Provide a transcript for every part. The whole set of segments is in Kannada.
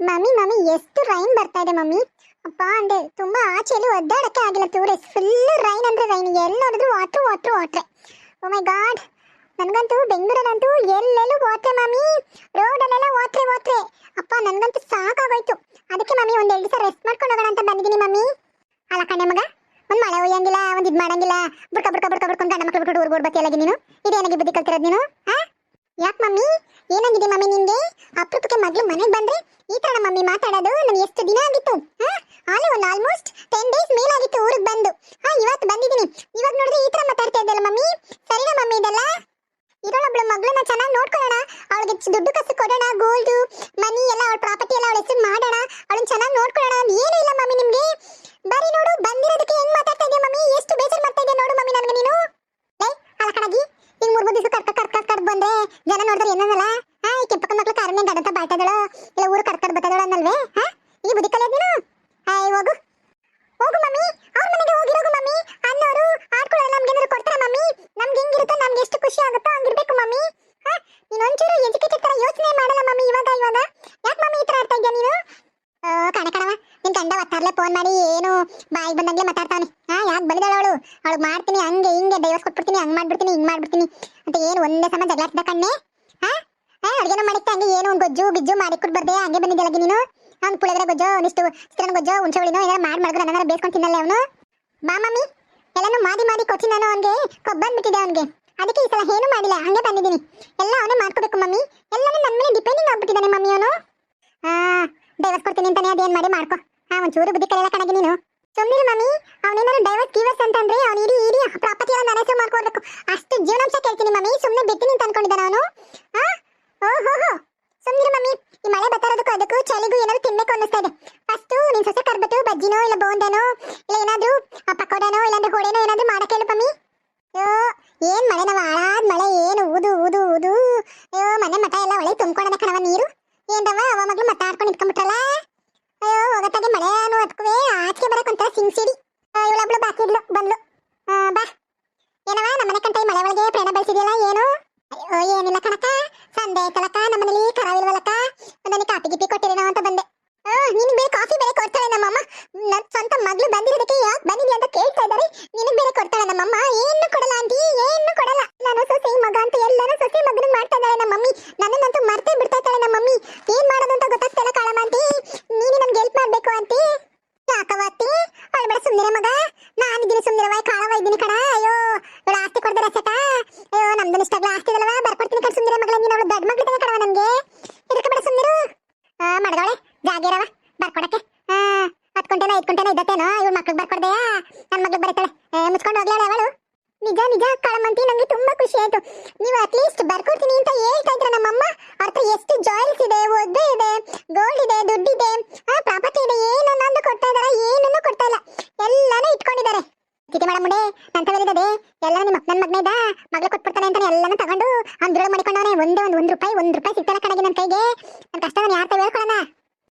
ಮಮ್ಮಿ ಮಮ್ಮಿ, ಎಷ್ಟು ರೈನ್ ಬರ್ತಾ ಇದೆ ಮಮ್ಮಿ. ಅಪ್ಪ ಅಂದೆ ತುಂಬಾ ಆಚೆಯಲ್ಲಿ ಒದ್ದಾಡಕ್ಕೆ ಆಗಿಲ್ಲ ತೂರೆ ಫುಲ್ ರೈನ್ ಅಂದ್ರೆ ರೈನ್. ಎಲ್ಲಿ ನೋಡಿದ್ರು ವಾಟ್ರು ವಾಟ್ರು ವಾಟ್ರೆ ಓ ಮೈ ಗಾಡ್ ನನಗಂತೂ ಬೆಂಗಳೂರಲ್ಲಂತೂ ಎಲ್ಲೆಲ್ಲೂ ವಾಟ್ರೆ ಮಮ್ಮಿ. ರೋಡಲ್ಲೆಲ್ಲ ವಾಟ್ರೆ ವಾಟ್ರೆ ಅಪ್ಪ, ನನಗಂತೂ ಸಾಕಾಗೋಯ್ತು. ಅದಕ್ಕೆ ಮಮ್ಮಿ ಒಂದ್ ಎರಡು ದಿವಸ ರೆಸ್ಟ್ ಮಾಡ್ಕೊಂಡು ಹೋಗೋಣ ಅಂತ ಬಂದಿದ್ದೀನಿ ಮಮ್ಮಿ. ಅಲ್ಲ ಕಣ್ಣೆ ಮಗ, ಒಂದ್ ಮಳೆ ಒಯ್ಯಂಗಿಲ್ಲ ಒಂದ್ ಇದ್ ಮಾಡಂಗಿಲ್ಲ. ಬುಡ್ಕ ಬುಡ್ಕ ಬುಡ್ಕ, ಬುಡ್ಕೊಂಡು ಗಂಡ ಮಕ್ಳು ಬಿಟ್ಟು ಓಡ್ಬತ್ತಿಯಲ್ಲಾಗಿ ನೀನು? ಇದೇನಾಗಿ ಬುದ್ಧಿ ಕಲ್ತಿರೋದು ನೀನು? ಹಾ ಯಾಕೆ ಮಮ್ಮಿ? ಏನಾಗಿದೆ ಮಮ್ಮಿ ನಿಮಗೆ ಅಪರೂಪಕ್ಕೆ ಮಗಳು ಮನೆಗೆ ಬಂದ್ರೆ ಈ ತರ ಮಮ್ಮಿ ಮಾತಾಡೋದು? ನನಗೆ ಎಷ್ಟು ದಿನ ಆಗಿತ್ತು, ಹಾ? ಅಲ್ಲಿ ಒಂದು ಆಲ್ಮೋಸ್ಟ್ ಟೆನ್ ಡೇಸ್ ಮೇಲಾಗಿತ್ತು ಊರಿಗೆ ಬಂದು ಹಾ ಇವತ್ತು ಬಂದಿದ್ದೀನಿ ಇವಾಗ ನೋಡಿದ್ರೆ ಈ ತರ ಮಾತಾಡ್ತಾ ಇದ್ದಲ್ಲ ಮಮ್ಮಿ ಸರಿನಾ ಮಮ್ಮಿ ಇದೆಲ್ಲ ಇರೋಳೊಬ್ಳು ಮಗಳನ್ನ ಚೆನ್ನಾಗಿ ನೋಡ್ಕೊಳ್ಳೋಣ ಅವಳಿಗೆ ದುಡ್ಡು ಕಸು ಕೊಡೋಣ ಗೋಲ್ಡ್ ಮನಿ ಎಲ್ಲ ಅವಳ ಪ್ರಾಪರ್ಟಿ ಎಲ್ಲ ಅವಳ ಹೆಸರು ಮಾಡೋಣ ಅವಳನ್ನ ಚೆನ್ನಾಗಿ ನೋಡ್ಕೊಳ್ಳೋಣ ಅಂತ ಏನೂ ಇಲ್ಲ ಮಮ್ಮಿ ನಿಮ್ಗೆ ಬರೀ ನೋಡು ಬಂದಿರೋದಕ್ಕೆ ಹೆಂಗ್ ಮಾತಾಡ್ತಾ ಇದೆಯಾ ಮಮ್ಮಿ ಎಷ್ಟು ಬೇಜಾರು ಮಾಡ್ತಾ ಇದೆಯಾ ನೋಡು ಮಮ್ಮಿ ನನಗೆ ನೀನು ಏ ಅಲ್ಲ ಕಣಗಿ ಈಗ ಮೂರ್ ಮೂರು ದಿವಸ ಕರ್ಕ ಕರ್ಕ ಕರ್ಕ ಬಂದ್ರೆ ಜನ ನೋಡಿದ್ರೆ ಏನನ್ನಲ್ಲ ಹಾ ಈ ಕೆಂಪಕ್ಕ ಮಕ್ಳು ಕಾರಣ ಗಡಂತ ಬಾಯ್ತದಳು ಇಲ್ಲ ಊರು ಕರ್ಕಡ್ ಬರ್ತದಳು ಅನ್ನಲ್ವೇ ಹಾ ಈ ಬುದ್ಧಿ ಕಲಿಯೋದು ನೀನು ಹಾಯ್ ಹೋಗು ಹೋಗು ಮಮ್ಮಿ ಅವ್ರ ಮನೆಗೆ ಹೋಗಿರೋಗು ಮಮ್ಮಿ ಅನ್ನೋರು ಆಡ್ಕೊಳ್ಳೋರು ನಮ್ಗೆ ಏನಾದ್ರು ಕೊಡ್ತಾರ ಮಮ್ಮಿ ನಮ್ಗೆ ಹೆಂಗಿರುತ್ತೋ ನಮ್ಗೆ ಎಷ್ಟು ಖುಷಿ ಆಗುತ್ತೋ ಹಂಗಿರ್ಬೇಕು ಮಮ್ಮಿ ಹಾ ನೀನು ಒಂಚೂರು ಎಜುಕೇಟೆಡ್ ತರ ಯೋಚನೆ ಮಾಡಲ್ಲ ಮಮ್ಮಿ ಇವಾಗ ಇವಾಗ ಯಾಕೆ ಮಮ್ಮಿ ಈ ತರ ಆಡ್ತಾ ಇದ್ಯಾ ನೀನು ಆ, ಕಣ ಕಣವ ನಿನ್ ಗಂಡ ಒತ್ತಾರ್ಲೆ ಫೋನ್ ಮಾಡಿ ಏನು ಬಾಯಿ ಬಂದಂಗೆ ಮಾತಾಡ್ತಾನೆ ಹಾ ಯಾಕೆ ಬಂದಿದ್ದಾಳ ಅವಳು? ಅವಳು ಮಾಡ್ತೀನಿ, ಹಂಗೆ ಹಿಂಗೆ ದೈವಸ್ ಕೊಟ್ಬಿಡ್ತೀನಿ, ಹಂಗ್ ಮಾಡ್ಬಿಡ್ತೀನಿ, ಹಿಂಗ್ ಮಾಡ್ಬಿಡ್ತೀನಿ ಅಂತ ಏನು ಒಂದೇ ಸಮ ಜಗಳ ಕಣ್ಣೆ? ಹಾ ಹಾ ಅಡುಗೆನೂ ಮಾಡಿತ್ತೆ ಹಂಗೆ ಏನು ಒಂದು ಗೊಜ್ಜು ಗಿಜ್ಜು ಮಾಡಿ ಕೊಟ್ಬಾರ್ದೆ ಹಂಗೆ ಬಂದಿದ್ದಲ್ಲ ನೀನು? ಅವ್ನು ಪುಳಿಯೋಗರೆ ಗೊಜ್ಜೋ, ಒಂದಿಷ್ಟು ಚಿತ್ರನ ಗೊಜ್ಜು ಹುಣ್ಸೆಗಳಿನೋ ಏನಾರ ಮಾಡಿ ಮಾಡಿದ್ರೆ ನನ್ನ ಬೇಸ್ಕೊಂಡು ತಿನ್ನಲ್ಲ ಅವನು? ಬಾ ಮಮ್ಮಿ, ಎಲ್ಲಾನು ಮಾಡಿ ಮಾಡಿ ಕೊಚ್ಚಿ ನಾನು ಅವನಿಗೆ ಕೊಬ್ಬಂದ್ಬಿಟ್ಟಿದೆ ಅವನಿಗೆ. ಅದಕ್ಕೆ ಈ ಸಲ ಏನು ಮಾಡಿಲ್ಲ, ಹಂಗೆ ಬಂದಿದ್ದೀನಿ. ಎಲ್ಲ ಅವನೇ ಮಾಡ್ಕೋಬೇಕು ಮಮ್ಮಿ. ಎಲ್ಲಾನು ನನ್ನ ಮೇಲೆ ಡಿಪೆಂಡಿಂಗ್ ಆಗ್ಬಿಟ್ಟಿದ್ದಾನೆ ಮಮ್ಮಿ ಅವನು. ಹಾ ಡೈವರ್ಸ್ ಕೊಡ್ತೀನಿ ಅಂತಾನೆ ಅದೇನ್ ಮಾಡಿ ಮಾಡ್ಕೊ. ಹಾ ಒಂಚೂರು ಬುದ್ಧಿ ಕಲಿಯಲ್ಲ ಕಣಗೆ ನೀನು. ಸುಮ್ಮನೆ ಮಮ್ಮಿ. ಅವನೇನಾದ್ರು ಡೈವರ್ಸ್ ಗಿವರ್ಸ್ ಅಂತಂದ್ರೆ ಅವ್ನು ಇಡೀ ಇಡೀ ಪ್ರಾಪರ್ಟಿ ಎಲ್ಲ ನನ್ನ ಹೆಸರು ಮಾಡ್ಕೊಡ್ಬೇಕು ಅಷ್ಟು ಜೀವನಾಂಶ ಕೇಳ್ತೀನಿ ಮಮ್ಮಿ. ಸುಮ್ಮನೆ ಬಿಡ್ತೀನಿ ಅಂತ ಅನ್ಕೊಂಡಿದ್ದಾನೆ ಅವನು. ಹೋ ಸುಮ್ಮನೆ ಮಮ್ಮಿ. ಈ ಮಳೆ ಬರ್ತಾ ಇರೋದಕ್ಕೂ ಅದಕ್ಕೂ ಚಳಿಗೂ ಏನಾದ್ರು ತಿನ್ಬೇಕು ಅನ್ನಿಸ್ತಾ ಇದೆ. ಫಸ್ಟ್ ನಿನ್ ಸೊಸೆ ಕರ್ಬಿಟ್ಟು ಬಜ್ಜಿನೋ ಇಲ್ಲ ಬೋಂದನೋ ಇಲ್ಲ ಏನಾದ್ರು ಪಕೋಡನೋ ಇಲ್ಲಾಂದ್ರೆ ಹೋಳೇನೋ ಏನಾದ್ರು ಮಾಡಕ್ಕೆ ಹೇಳು ಮಮ್ಮಿ. ಅಯ್ಯೋ ಏನ್ ಮಳೆ ನಾವು ಹಾಳಾದ ಮಳೆ, ಏನು ಊದು ಊದು ಊದು. ಅಯ್ಯೋ ಮನೆ ಮಠ ಎಲ್ಲ ಒಳ್ಳೆ ತುಂಬ್ಕೊಂಡ ಕಣವ ನೀರು. ಏನ್ರವ ಅವ ಮಗಳು ಮಾತಾಡ್ಕೊಂಡು ನಿಂತ್ಕೊಂಡ್ಬಿಟ್ರಲ್ಲ? ಅಯ್ಯೋ ಹೋಗತ್ತಾಗೆ, ಮಳೆ ಅನ್ನೋ ಅದಕ್ಕೂ ಆಚೆ ಬರಕ್ ಒಂಥರ ಸಿಂಗ್ಸಿಡಿ ಇವಳೊಬ್ಳು ಬಾಕಿ ಇದ್ಲು, ಬಂದ್ಲು. ಬಾ. ಏನವ ನಮ್ಮನೆ ಕಂಟ ಮಳೆ ಒಳಗೆ ಪ್ರಯಾಣ ಬೆಳೆಸಿದ್ಯಲ್ಲ, ಏನು? ಅಯ್ಯೋ, ಏನಿಲ್ಲ ಕಣಕ ಸಂದೆ ಐತಲಕ್ಕ ನಮ್ಮನೇಲಿ ಕರಾವಿಲ್ವಲ್ಲಕ್ಕ ಒಂದೊಂದು ಕಾಫಿ ಗಿಪಿ ಕೊಟ್ಟಿರೇನೋ ಅಂತ ಬಂದೆ. ನೀನು ನಿನ್ ಬೇರೆ ಕಾಫಿ ಬೇರೆ ಕೊಡ್ತಾಳೆ ನಮ್ಮಮ್ಮ. ನನ್ನ ಸ್ವಂತ ಮಗಳು ಬಂದಿರೋದಕ್ಕೆ ಯಾಕೆ ಬಂದಿದ್ಯಾ ಅಂತ ಕೇಳ್ತಾ ಇದ್ದಾರೆ. ನಿನಗ್ ಬೇರೆ ಕೊಡ್ತಾಳೆ ನಮ್ಮಮ್ಮ. ಏನು ಕೊಡಲ್ಲ, ಆಂಟಿ, ಏನು ಕೊಡಲ್ಲ. ನಾನು ಸೊಸೆ ಮಗ ಅಂತ ಎಲ್ಲರೂ ಸೊಸೆ ಮಗನಿಗೆ ಮಾಡ್ತಾ ಇದ್ದಾಳೆ ನಮ್ಮ ಮಮ್ಮಿ ನನ್ನನ್ನಂತೂ ಮರ್ತೇ ಬಿಡ್ತಾ ಇದ್ದಾಳೆ ನಮ್ಮ ಮಮ್ಮಿ ಏನ್ ಮಾಡೋದು ಅಂತ ಗೊತ್ತಾಗ್ತಿಲ್ಲ ಕಾಳಮ್ಮ ಆಂಟಿ ನೀನು ನನ್ಗೆ ಹೆಲ್ಪ್ ಮಾಡ್ಬೇಕು ಆಂಟಿ ಯಾಕವತ್ತಿ ಅಳ್ಬೇಡ ಸುಮ್ನಿರ ಮಗ ನಾನಿದ್ದೀನಿ ಸುಮ್ನಿರವ ಕಾಳವ ಇದ್ದೀನಿ ಕಣ ಅಯ್ಯೋ ಇವಳು ಆಸ್ತಿ ಕೊಡ್ದೆ ರಸಟ ಅಯ್ಯೋ ಇಷ್ಟ ಇಷ್ಟಾಗ್ಲ ಆಸ್ತಿ ಇದಲ್ವಾ ಬರ್ಕೊಡ್ತೀನಿ ಕಣ್ ಸುಂದಿರ ಮಗಳ, ನೀನು ಅವಳು ದೊಡ್ಡ ಮಗಳ ತಂಗ ಕಡವ ನನ್ಗೆ. ಇದಕ್ಕೆ ಬೇಡ ಸುಂದರು? ಆ ಮಡಗವಳೆ ಜಾಗಿರವ ಬರ್ಕೊಡಕ್ಕೆ. ಆ ಹತ್ತು ಗಂಟೆನ ಐದು ಗಂಟೆನ ಇದ್ದತ್ತೇನೋ, ಇವಳು ಮಕ್ಳಿಗೆ ಬರ್ಕೊಡ್ದೆಯಾ ನನ್ನ ಮಗ್ಳಿಗೆ ಬರೀತಾಳೆ. ಮುಚ್ಕೊಂಡು ಹೋಗ್ಲಾಳೆ ಅವಳು? ನಿಜ ನಿಜ ಕಳಮಂತಿ, ನಂಗೆ ತುಂಬಾ ಖುಷಿ ಆಯ್ತು. ನೀವು ಅಟ್ಲೀಸ್ಟ್ ಬರ್ಕೊಡ್ತೀನಿ ಅಂತ ಹೇಳ್ತಾ ಇದ್ರ ನಮ್ಮಮ್ಮ ಅವ್ರ ಹತ್ರ ಎಷ್ಟು ಜಾಯ್ಲ್ಸ್ ಇದೆ ಒದ್ದೆ ಇದೆ ಗೋಲ್ಡ್ ಇದೆ ದುಡ್ಡಿದೆ ಆ ಪ್ರಾಪರ್ಟಿ ಇದೆ ಏನನ್ನೊಂದು ಕೊಡ್ತಾ ಇದಾರೆ ಏನನ್ನು ಕೊಡ್ತಾ ಇಲ್ಲ ಎಲ್ಲಾನು ಇಟ್ಕೊಂಡಿದ್ದಾರೆ ಚಿಟಿ ಮೇಡಮ್ ಮುಂಡೆ ನನ್ನ ತಗೊಳಿದೆ ಎಲ್ಲ ನಿಮ್ಮ ನನ್ನ ಮಗನೇ ಇದ್ದ ಮಗಳು ಕೊಟ್ಬಿಡ್ತಾನೆ ಅಂತ ಎಲ್ಲಾನು ತಗೊಂಡು ಅವ್ನು ಒಂದೇ ಒಂದು ಒಂದು ರೂಪಾಯಿ ಒಂದು ರೂಪಾಯಿ ಸಿಗ್ತಾನೆ ಕಡೆಗೆ ನನ್ನ ಕೈಗೆ. ನನ್ನ ಕಷ್ಟ ನಾನು ಯಾರು ಹೇಳ್ಕೊಳ್ಳೋಣ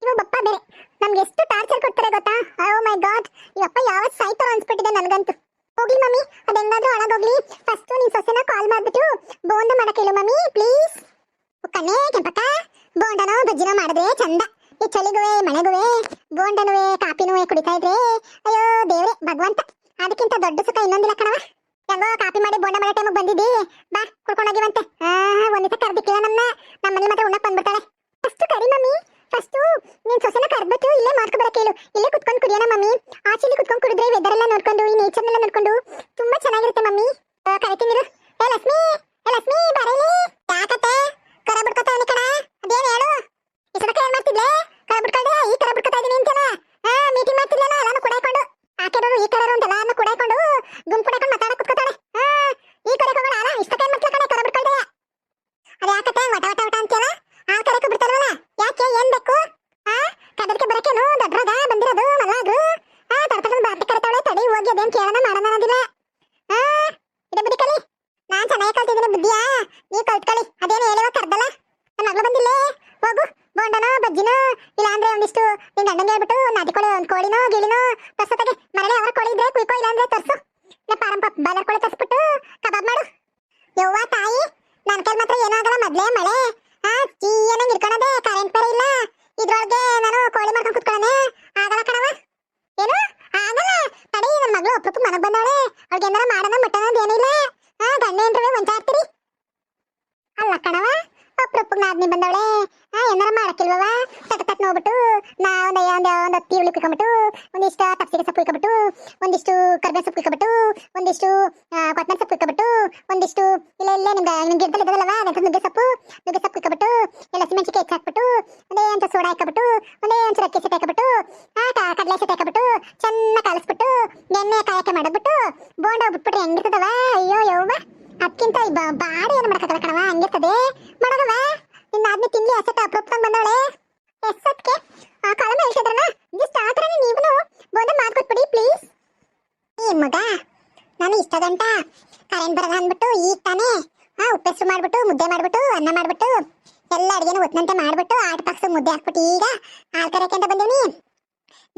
ಇವಾಗ ಬಪ್ಪ ಬೇರೆ, ನಮ್ಗೆ ಎಷ್ಟು ಟಾರ್ಚರ್ ಕೊಡ್ತಾರೆ ಗೊತ್ತಾ? ಓ ಮೈ ಗಾಡ್ ಇವಪ್ಪ ಯಾವತ್ತು ಸಾಯ್ತಾರೋ ಅನ್ಸ್ಬಿಟ್ಟಿದೆ ನನಗಂತೂ. ಹೋಗ್ಲಿ ಮಮ್ಮಿ ಅದೆಂಗಾದ್ರೂ ಒಳಗೋಗ್ಲಿ ಫಸ್ಟ್ ನಿನ್ನ ಸೊಸೆನ ಕಾಲ್ ಮಾಡ್ಬಿಟ್ಟು ಬೋಂಡ ಮಾಡಕ್ಕೆ ಹೇಳು ಮಮ್ಮಿ ಪ್ಲೀಸ್ ಕಣ್ಣೇ ಕೆಂಪಕ್ಕ ಬೋಂಡನೋ ಬಜ್ಜಿನೋ ಮಾಡಿದ್ರೆ ಚಂದ. ಈ ಚಳಿಗುವೆ, ಮಳೆಗುವೆ ಬೋಂಡನುವೆ ಕಾಪಿನುವೆ ಕುಡಿತಾ ಇದ್ರೆ, ಅಯ್ಯೋ ದೇವ್ರೆ, ಭಗವಂತ. ಅದಕ್ಕಿಂತ ದೊಡ್ಡ ಸುಖ ಇನ್ನೊಂದಿಲ್ಲ ಕಣವ ಹೆಂಗೋ ಕಾಪಿ ಮಾಡಿ ಬೋಂಡ ಮಾಡೋ ಟೈಮಿಗೆ ಬಂದಿದ್ದಿ? ಬಾ ಕುಡ್ಕೊಂಡೋಗಿವಂತೆ ಆ ಒಂದಿತ ಕರ್ದಿಕ್ಕಿಲ್ಲ ನಮ್ಮ ನಮ್ಮ ಮನೆ ಮಾತ್ರ ಉಣ್ಣಕ್ ಬಂದ್ಬಿಡ್ತಾಳೆ. ಫಸ್ಟ್ ಕರಿ ಮಮ್ಮಿ, ಫಸ್ಟು. ನೀನ್ ಸೊಸೆನ ಕರ್ಬಿಟ್ಟು ಇಲ್ಲೇ ಮಾಡ್ಕೊ ಕೇಳು. ಇಲ್ಲೇ ಕುತ್ಕೊಂಡು ಕುಡಿಯೋಣ ಮಮ್ಮಿ. ಆಚೆಲಿ ಕುತ್ಕೊಂಡು ಕುಡಿದ್ರೆ ವೆದರ್ ಎಲ್ಲ ಈ ನೇಚರ್ನೆಲ್ಲ ನೋಡ್ಕೊಂಡು ತುಂಬಾ ಚೆನ್ನಾಗಿರುತ್ತೆ ಮಮ್ಮಿ ಆ, ಕರಿತೀನಿ ಇರು. ಏ ಲಕ್ಷ್ಮಿ ಏ ಲಕ್ಷ್ಮಿ ಬರೇಲಿ ಯಾಕತ್ತೆ ಕರ ಬಿಡ್ಕೊತಾ ಇದ್ದೀನಿ ಕಣ ಅದೇನ್ ಹೇಳು ಇಷ್ಟಕ್ಕೆ ಏನ್ ಮಾಡ್ತಿದ್ಲೆ ಕರ ಬಿಡ್ಕೊಂಡೆ ಈ ಕರ ಬಿಡ್ಕೊತಾ ಇದೀನಿ ಅಂತಲ್ಲ ಹಾ ಮೀಟಿಂಗ್ ಮಾಡ್ತಿದ್ಲಲ್ಲ ಎಲ್ಲಾನು ಕುಡಾಕೊಂಡು ಆಕೆಡೋರು ಈ ಕರರು ಅಂತ ಎಲ್ಲಾನು ಕುಡಾಕೊಂಡು ಗುಂಪು ಕುಡಾಕೊಂಡು ಮಾತಾಡಕ್ ಕುತ್ಕೋತಾಳೆ ಹಾ ಈ ಕಡೆ ಹೋಗೋಣ ಅಲ್ಲ ಇಷ್ಟಕ್ಕೆ ಏನ್ ಮಾಡ್ತಿಲ್ಲ ಕಣ ಕರ ಬಿಡ್ಕೊಳ್ದೆ ಅದ ಯಾಕತ್ತೆ ವಟ ವಟ ವಟ ಅಂತೀಯಲ್ಲ ಆ ಕರೆக்கு ಬಿಡ್ತಾರಲ್ಲ ಯಾಕೆ ಏನ್ ಬೇಕು ಆ ಕದಕ್ಕೆ ಬರಕೇನು ದೊಡ್ಡರಾಗ ಬಂದಿರೋದು ಮಲ್ಲಾಗು ಆ ತಡ್ಕೊಂಡು ಬಾಟಿ ಕರೆತಾವಳೆ ತಡಿ ಹೋಗಿ ಅದೇನ್ ಕೇಳೋಣ ಮಾಡೋಣ ಅನ್ನೋದಿಲ್ಲ ಆ ಇದೆ ಬುದ್ಧಿ ಕಲಿ ನಾನ್ ಚೆನ್ನಾಗಿ ಕಲ್ತಿದ್ದೀನಿ ಬುದ್ಧಿಯಾ ನೀವ್ ಕಲ್ತ್ಕೊಳ್ಳಿ ಅದೇನು ಹೇಳುವ ಕರ್ದಲ್ಲ ನನ್ನ ಮಗಳು ಬಂದಿಲ್ಲೇ ಹೋಗು ಬೋಂಡನೋ ಬಜ್ಜಿನೋ ಇಲ್ಲ ಅಂದ್ರೆ ಒಂದಿಷ್ಟು ನಿನ್ ಗಂಡಂಗೆ ಹೇಳ್ಬಿಟ್ಟು ನಾಟಿಕೊಳ್ಳಿ ಒಂದ್ ಕೋಳಿನೋ, ಗಿಳಿನೋ ತರ್ಸೋತಾಗೆ. ಮನೇಲಿ ಅವರ ಕೋಳಿ ಇದ್ರೆ, ಕುಯ್ಕೋ ಇಲ್ಲ ಅಂದ್ರೆ ತರ್ಸು ಪಾರಂಪ ಬಾಲರ್ ಕೋಳಿ ತರ್ಸ್ಬಿಟ್ಟು ಕಬಾಬ್ ಮಾಡು. ಯವ್ವ, ತಾಯಿ, ನನ್ ಕೈ ಮಾತ್ರ ಏನೂ ಆಗಲ್ಲ, ಮೊದ್ಲೇ ಮಳೆ. ಆ ಚೀಯನಂಗ್ ಇಟ್ಕೊಳದೆ ಕರೆಂಟ್ ಬೇರೆ ಇಲ್ಲ. ಇದ್ರೊಳಗೆ ನಾನು ಕೋಳಿ ಮಾಡ್ಕೊಂಡು ಕುತ್ಕೊಳ್ಳೋಣ ಆಗಲ್ಲ ಕಣವ ಏನು ಆಗಲ್ಲ ತಡಿ ನನ್ನ ಮಗಳು ಅಪ್ರೂಪ ಮನೆಗೆ ಬಂದವಳೆ ಅವ್ಳಿಗೆ ಏನಾರ ಮಾಡೋಣ ಮಟನ್ ಅಂತ ಏನಿಲ್ಲ ಹಾ ಗಂಡ ಏನ್ರವೇ ಒಂಚಾಡ್ತೀರಿ ಅಲ್ಲ ಕಣವ ಅಪ್ರೂಪ ನಾದ್ನಿ ಬಂದವಳೆ ಹಾ ಏನಾರ ಮಾಡಕ್ಕಿಲ್ವವ ತಟ ತಟ್ ನೋಡ್ಬಿಟ್ಟು ನಾ ಒಂದು ಹತ್ತಿ ಕುಯ್ಕೊಂಬಿಟ್ಟು ಒಂದಿಷ್ಟು ತಪ್ಸಿಗೆ ಸೊಪ್ಪು ಕುಯ್ಕೊಂಬಿಟ್ಟು ಒಂದಿಷ್ಟು ಕರ್ಬೇವು ಸೊಪ್ಪು ಕುಯ್ಕೊಂಬಿಟ್ಟು ಒಂದಿಷ್ಟು ಕೊತ್ತಂಬರಿ ಸೊಪ್ಪು ಕುಯ್ಕೊಂಬಿಟ್ಟು ಒಂದಿಷ್ಟು, ಇಲ್ಲ, ಇಲ್ಲೇ ನಿಮ್ಗೆ ನಿಮ್ಗೆ ಗಿಡದಲ್ಲಿ ಅದಕ್ಕೆ ನುಗ್ಗೆ ಸೊಪ್ಪು ನುಗ್ಗೆ ಸೊಪ್ಪು ಕುಯ್ಕೊಂಬಿಟ್ಟು ಎಲ್ಲ ಸಿಮೆಂಟಿಗೆ ಹೆಚ್ಚು ಹಾಕ್ಬಿಟ್ಟು, ಒಂದೇ ಅಂತ ಸೋಡಾ ಹಾಕಬಿಟ್ಟು, ಒಂದೇ ಒಂದು ಅಕ್ಕಿ ಆ ಕಾ ಕಡ್ಲೆ ಸೆಟ್ ಹಾಕ್ಬಿಟ್ಟು, ಚೆನ್ನಾಗಿ ಕಲಿಸ್ಬಿಟ್ಟು ಎಣ್ಣೆ ಕಾಯಕ್ಕೆ ಮಾಡಿಬಿಟ್ಟು ಬೋಂಡ ಬಿಟ್ಬಿಟ್ರೆ ಹೆಂಗಿರ್ತದವ? ಅಯ್ಯೋ, ಯವ್ವ ಅದಕ್ಕಿಂತ ಬಾಡಿ ಏನು ಮಾಡಕ್ಕಾಗಲ್ಲ ಕಣವ ಹಂಗಿರ್ತದೆ. ಮಾಡೋದವ ನಿನ್ನ ಆದ್ಮಿ ತಿಂಡಿ ಅಸತ್ತ ಅಪ್ರೂಪ್ತಂಗ್ ಬಂದವಳೆ. ಎಷ್ಟೊತ್ತಿಗೆ ಆ ಕಾಲ ಹೇಳ್ತಿದ್ರಲ್ಲ ಜಸ್ಟ್ ಆ ಥರನೇ ನೀವುನು ಬೋಂಡ ಮಾಡ್ಕೊಟ್ಬಿಡಿ ಪ್ಲೀಸ್ ಈ ಮಗ, ನಾನು ಇಷ್ಟ ಕರೆಂಟ್ ಬರಲ್ಲ ಅಂದ್ಬಿಟ್ಟು ಈಗ ತಾನೇ ಹಾ ಉಪ್ಪೆಸರು ಮಾಡ್ಬಿಟ್ಟು, ಮುದ್ದೆ ಮಾಡ್ಬಿಟ್ಟು, ಅನ್ನ ಮಾಡ್ಬಿಟ್ಟು, ಎಲ್ಲ ಅಡಿಗೆನ ಒತ್ತಂತೆ ಮಾಡ್ಬಿಟ್ಟು, ಆಟ ಪಕ್ಸ ಮುದ್ದೆ ಹಾಕ್ಬಿಟ್ಟು ಈಗ ಹಾಲು ಕರೆಯಕ್ಕೆ ಅಂತ ಬಂದೀನಿ.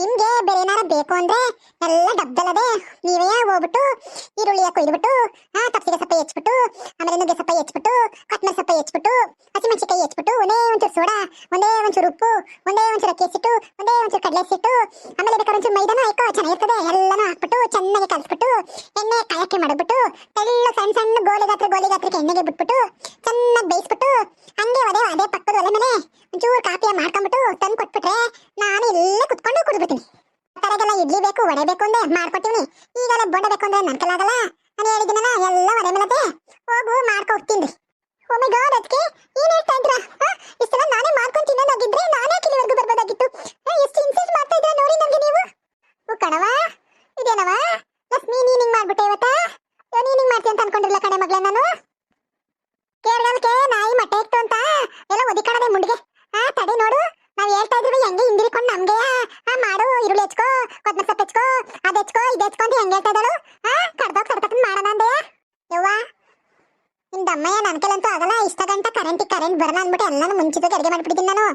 ನಿಮ್ಗೆ ಬೇರೆ ಏನಾರ ಬೇಕು ಅಂದ್ರೆ ಎಲ್ಲ ಡಬ್ದಲ್ಲದೆ ನೀವೇ ಹೋಗ್ಬಿಟ್ಟು ಈರುಳ್ಳಿಯ ಕೊಯ್ದುಬಿಟ್ಟು, ಆ ತಪ್ಸಿಗೆ ಸಪ್ಪೆ ಹೆಚ್ಚಿಬಿಟ್ಟು ಆಮೇಲೆ ನುಗ್ಗೆ ಸಪ್ಪೆ ಹೆಚ್ಚಿಬಿಟ್ಟು ಕೊತ್ತಂಬರಿ ಸಪ್ಪೆ ಹೆಚ್ಚಿಬಿಟ್ಟು ಹಸಿಮೆಣಸಿಕಾಯಿ ಹೆಚ್ಚಿಬಿಟ್ಟು ಒಂದೇ ಒಂಚೂರು ಸೋಡಾ, ಒಂದೇ ಒಂಚೂರು ಉಪ್ಪು, ಒಂದೇ ಒಂಚೂರು ಅಕ್ಕಿ ಹೆಚ್ಚಿಟ್ಟು ಒಂದೇ ಒಂಚೂರು ಕಡಲೆ ಹೆಚ್ಚಿಟ್ಟು ಆಮೇಲೆ ಬೇಕಾದ್ರೆ ಒಂಚೂರು ಮೈದಾನ ಹಾಕೋ, ಚೆನ್ನಾಗಿರ್ತದೆ, ಎಲ್ಲನೂ ಹಾಕ್ಬಿಟ್ಟು ಚೆನ್ನಾಗಿ ಕಲಿಸ್ಬಿಟ್ಟು, ಎಣ್ಣೆ ಕಾಯಕ್ಕೆ ಮಾಡಿಬಿಟ್ಟು, ತೆಳ್ಳು ಸಣ್ಣ ಸಣ್ಣ ಗೋಲಿ ಗಾತ್ರ ಗೋಲಿ ಗಾತ್ರಕ್ಕೆ ಎಣ್ಣೆಗೆ ಬಿಟ್ಬಿಟ್ಟು, ಚೆನ್ನಾಗಿ ಬೇಯಿಸ್ಬಿಟ್ಟು, ಹಂಗೆ ಅದೇ ಅದೇ ಪಕ್ಕದ ಒಲೆ ಮೇಲೆ ಒಂಚೂರು ಕಾಪಿಯ ಮಾಡ್ಕೊಂಡ್ಬಿಟ್ಟು ತಂದು ಕೊಟ್ಬಿಟ್ರೆ ನಾನು ಇಲ್ಲೇ ಕುತ್ಕೊಂಡು ಕುಡಿದ್ಬಿಡ್ತೀನಿ. ತರಗೆಲ್ಲ ಇಡ್ಲಿ ಬೇಕು, ವಡೆ ಬೇಕು ಅಂದ್ರೆ ಮಾಡ್ಕೊಟ್ಟಿವ್ನಿ ಈಗಲೇ ಬೊಂಡ ಬೇಕು ಅಂದ್ರೆ ನನ್ ಕೈಲಾಗಲ್ಲ. ನಾನು ಹೇಳಿದ್ದೀನಲ್ಲ, ಎಲ್ಲ ಒಡೆ ಮೇಲದೆ ಹೋಗು, ಮಾಡ್ಕೊ ಹೋಗ್ತೀನಿ ಓ ಮೈ ಗಾಡ್ ಅದಕ್ಕೆ ಏನ್ ಹೇಳ್ತಾ ಇದ್ರ ಇಷ್ಟೆಲ್ಲ ನಾನೇ ಮಾಡ್ಕೊಂಡು ತಿನ್ನೋದಾಗಿದ್ರೆ ನಾನೇ ಕಿಲಿವರೆಗೂ ಬರ್ಬೋದಾಗಿತ್ತು. ಎಷ್ಟು ಇನ್ಸಲ್ಟ್ ಮಾಡ್ತಾ ಇದ್ರಾ ನೋಡಿ ನನಗೆ ನೀವು. ಓ ಕಣವ ಇದೇನವ ಲಕ್ಷ್ಮಿ, ನೀನ್ ಹಿಂಗ್ ಮಾಡ್ಬಿಟ್ಟೆ ಇವತ್ತ? ನೀನ್ ಹಿಂಗ್ ಮಾಡ್ತೀನಿ ಅಂತ ಅನ್ಕೊಂಡಿರ್ಲ ಕಣೆ ಮಗ್ಳೆ ನಾನು. ಕೇರಳಕ್ಕೆ ನಾಯಿ ಮಟ್ಟೆ ಇತ್ತು ಅಂತ. ಎಲ್ಲ ಒದಿಕಣದೆ ಮುಂಡ್ಗೆ. ಹೇಳ್ತಾ ಆ ಕಡ್ದೋಗ್ ಕಡ್ತಕ್ಕಂತ ಮಾಡೋಣ ಅಂದೆ. ಯವ್ವ, ನಿಮ್ ದಮ್ಮಯ್ಯ ನನ್ ಕೈಲಂತೂ ಆಗಲ್ಲ. ಇಷ್ಟ ಗಂಟ ಕರೆಂಟ್ ಕರೆಂಟ್ ಬರಲ್ಲ ಅಂದ್ಬಿಟ್ಟು ಎಲ್ಲಾನು ಮುಂಚಿತವಾಗಿ ಅಡುಗೆ ಮಾಡ್ಬಿಟ್ಟಿದ್ದೀನಿ ನಾನು.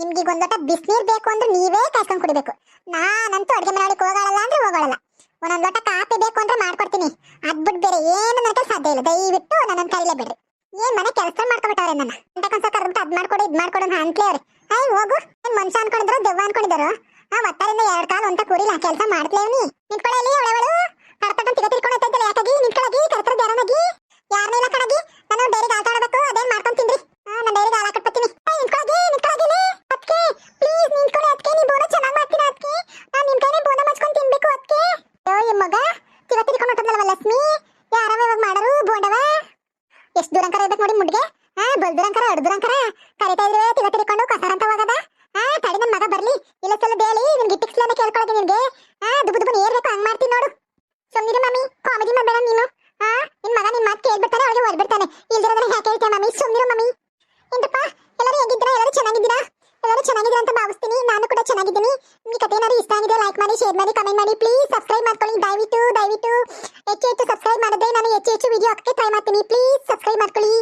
ನಿಮ್ಗೆ ಈಗ ಒಂದೊಟ ಬಿಸಿನೀರ್ ಬೇಕು ಅಂದ್ರೆ ನೀವೇ ಕಾಯ್ಕೊಂಡು ಕುಡಿಬೇಕು. ನಾನಂತೂ ಅಡಿಗೆ ಮಾಡೋಳಿಗೆ ಹೋಗಾಳಲ್ಲ ಅಂದ್ರೆ ಹೋಗಾಳಲ್ಲ ಒಂದೊಂದು ಲೋಟ ಕಾಫಿ ಬೇಕು ಅಂದ್ರೆ ಮಾಡ್ಕೊಡ್ತೀನಿ. ಅದ್ಬಿಟ್ಟು ಬೇರೆ ಏನು ನನ್ನ ಸಾಧ್ಯ ಇಲ್ಲ. ದಯವಿಟ್ಟು ನನ್ನ ಕೈಲೇ ಬಿಡ್ರಿ. ಏನ್ ಮನೆ ಕೆಲಸ ಮಾಡ್ಕೊಬಿಟ್ಟವ್ರೆ ನನ್ನ. ಅಂತಕೊಂದ್ಸ ಕರ್ಬಿಟ್ಟು ಅದ್ ಮಾಡ್ಕೊಡು, ಇದ್ ಮಾಡ್ಕೊಡು ಅಂತ ಅಂತ್ಲೇವ್ರಿ ಹಾಯ್ ಹೋಗು. ಏನ್ ಮನ್ಸ ಅನ್ಕೊಂಡಿದ್ರು, ದೆವ್ವ ಅನ್ಕೊಂಡಿದ್ರು ಆ ಒತ್ತಾರಿಂದ ಎರಡ್ ಕಾಲು ಅಂತ ಕೂರಿಲ್ಲ. ಕೆಲಸ ಮಾಡ್ತೇವ್ನಿ ನಿಂತ್ಕೊಳ್ಳಿ ಅವಳವಳು ಕರ್ತಟ ತಿಗ ತಿರ್ಕೊಂಡು ಹೋಗ್ತಾ ಯಾಕಾಗಿ? ನಿಂತ್ಕೊಳ್ಳಗಿ ಕರ್ತದ ಯಾರನಾಗಿ ಯಾರನೇ ಇಲ್ಲ ಕಣಗಿ. ನಾನು ಡೈರಿಗೆ ಆಡಬೇಕು ಅದೇನ್ ಮಾಡ್ಕೊಂಡ್ ತಿಂದ್ರಿ? ಹಾ, ನಾನು ಡೈರಿಗೆ ಹಾಲು ಹಾಕಟ್ಬತ್ತೀನಿ ನಿಂತ್ಕೊಳ್ಳಗಿ ನಿಂತ್ಕೊಳ್ಳಗಿಲಿ ಅದಕ್ಕೆ ಪ್ಲೀಸ್ ನಿಂತ್ಕೊಳ್ಳಿ ಅದಕ್ಕೆ ನೀ ಬೋನ ಚೆನ್ನಾಗಿ ಮಾಡ್ತೀರಾ ಅದಕ್ಕೆ ನಾನು ನಿಮ್ ಕೈನೇ ತಿನ್ಬೇಕು ಯೋ ಈ ಮಗ ತಿಗ ಲಕ್ಷ್ಮಿ? ಬೋಂಡವ? ಎಷ್ಟು ದೂರಂಕರ ಇರ್ಬೇಕು ನೋಡಿ ಮುಡ್ಗೆ. ಹಾ, ಬಲ್ ದೂರಂಕರ ಅಡ್ ದೂರಂಕರ ಕರಿತಾ ಇದ್ರೆ ತಿಗ ಕಸರ ಅಂತ ಹೋಗದ ಹಾ ತಡಿ ನನ್ ಮಗ ಬರ್ಲಿ ಇಲ್ಲ ಸಲ ದೇಳಿ ನಿನ್ಗೆ ಟಿಕ್ಸ್ಲನ್ನ ಕೇಳ್ಕೊಳಗೆ ನಿನ್ಗೆ ಹಾ ದುಬು ದುಬು ಏರ್ಬೇಕು ಹಂಗ್ ಮಾಡ್ತೀನಿ ನೋಡು ಸುಮ್ನಿರು ಮಮ್ಮಿ ಕಾಮಿಡಿ ಮಾಡ್ಬೇಡ ನೀನು ಹಾ ನಿನ್ ಮಗ ನಿನ್ ಮಾತು ಕೇಳ್ಬಿಡ್ತಾನೆ ಅವಳಿಗೆ ಹೊಡ್ಬಿಡ್ತಾನೆ ಇಲ್ದಿರೋದನ್ನ ಯಾಕೆ ಹೇಳ್ತೀಯ ಮಮ್ಮಿ ಸುಮ್ನಿರು ಮಮ್ಮಿ ಎಂತಪ್ಪ ಎಲ್ಲರೂ ಹೇಗಿದ್ದೀರಾ? ಎಲ್ಲರೂ ಚೆನ್ನಾಗಿದ್ದೀರಾ? ಎಲ್ಲರೂ ಚೆನ್ನಾಗಿದ್ದೀರಾ ಅಂತ ಭಾವಿಸ್ತೀನಿ. ನಾನು ಕೂಡ ಚೆನ್ನಾಗಿದ್ದೀನಿ. ನಿಮಗೆ ಕತೆ ಏನಾದ್ರು ಇಷ್ಟ ಆಗಿದೆ ಲೈಕ್ ಮಾಡಿ ಶೇರ್ ಮಾಡಿ ಕಮೆಂಟ್ ಮಾಡಿ ಪ್ಲೀಸ್ ಸಬ್ಸ್ಕ್ರೈಬ್ ಮಾಡ್ಕೊಳ್ಳಿ. ದಯವಿಟ್ಟು ದಯವಿಟ್ಟು ಹೆಚ್ಚು ಹೆಚ್ಚು ಸಬ್ಸ್ಕ್ರೈಬ್ ಮಾಡಿದ್ರೆ ನಾನು ಹೆಚ್ಚು ಹೆಚ್ಚು ವಿಡಿಯೋ ಹಾಕಕ್ಕೆ ಟ್ರೈ ಮಾಡ್ತೀನಿ. ಪ್ಲೀಸ್ ಸಬ್ಸ್ಕ್ರೈಬ್ ಮಾಡ್ಕೊಳ್ಳಿ.